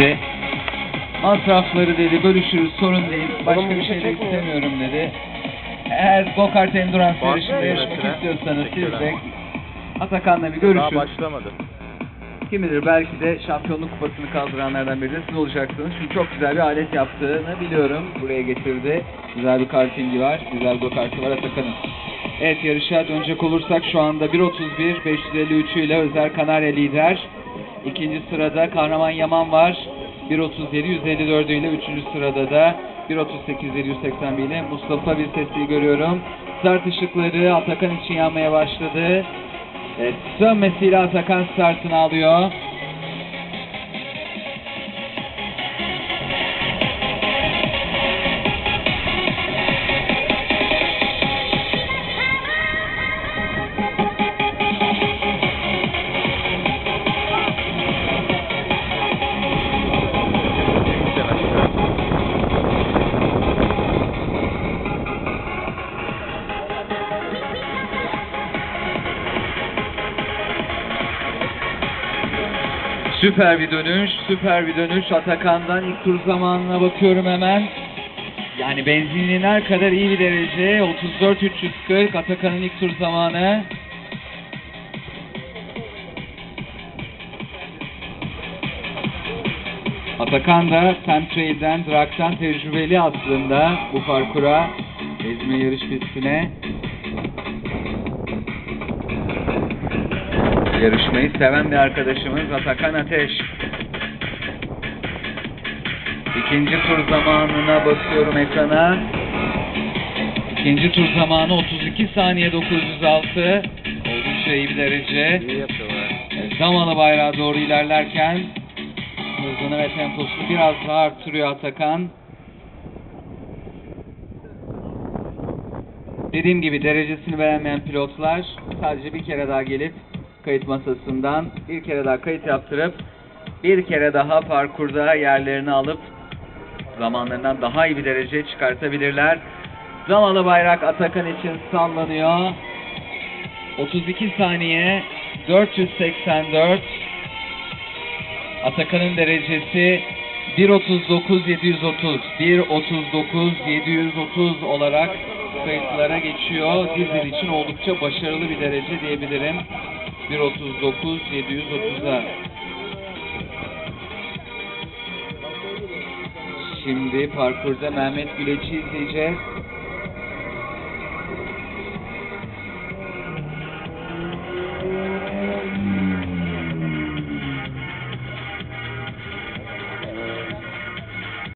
dedi. Masrafları dedi bölüşürüz sorun değil. Başka Oğlum, bir şey de çekmiyor. istemiyorum dedi. Eğer go-kart endurance yarışında yarışmak istiyorsanız siz de Atakan'la bir Daha görüşün. başlamadı. Kim bilir belki de şampiyonluk kupasını kaldıranlardan biri de siz olacaksınız. Çünkü çok güzel bir alet yaptığını biliyorum. Buraya getirdi. Güzel bir kartingi var. Güzel bir kartı var Atakan'ın. Evet yarışa dönecek olursak şu anda 1.31 553 ile Özer Kanarya lider. İkinci sırada Kahraman Yaman var. 1.37 154 ile üçüncü sırada da 1.38 781 ile Mustafa bir sesliği görüyorum. Start ışıkları Atakan için yanmaya başladı. Evet, sönmesiyle Atakan startını alıyor. Süper bir dönüş, süper bir dönüş. Atakan'dan ilk tur zamanına bakıyorum hemen. Yani benzinliğler kadar iyi bir derece. 34 340 Atakan'ın ilk tur zamanı. Atakan da Femtrail'den, Drag'dan tecrübeli aslında bu parkura, ezme yarış pistine. Yarışmayı seven bir arkadaşımız Atakan Ateş. İkinci tur zamanına bakıyorum ekrana. İkinci tur zamanı 32 saniye 906. Oldukça iyi bir derece. İyi yapıyorlar. Bayrağa doğru ilerlerken hızını ve temposunu biraz daha arttırıyor Atakan. Dediğim gibi derecesini beğenmeyen pilotlar sadece bir kere daha gelip kayıt masasından bir kere daha kayıt yaptırıp bir kere daha parkurda yerlerini alıp zamanlarından daha iyi bir derece çıkartabilirler. Damalı bayrak Atakan için sallanıyor. 32 saniye 484 Atakan'ın derecesi 1.39 730 1.39 730 olarak kayıtlara geçiyor. Dizel için oldukça başarılı bir derece diyebilirim. 1.39 730'a Şimdi parkurda Mehmet Güleç'i izleyeceğiz.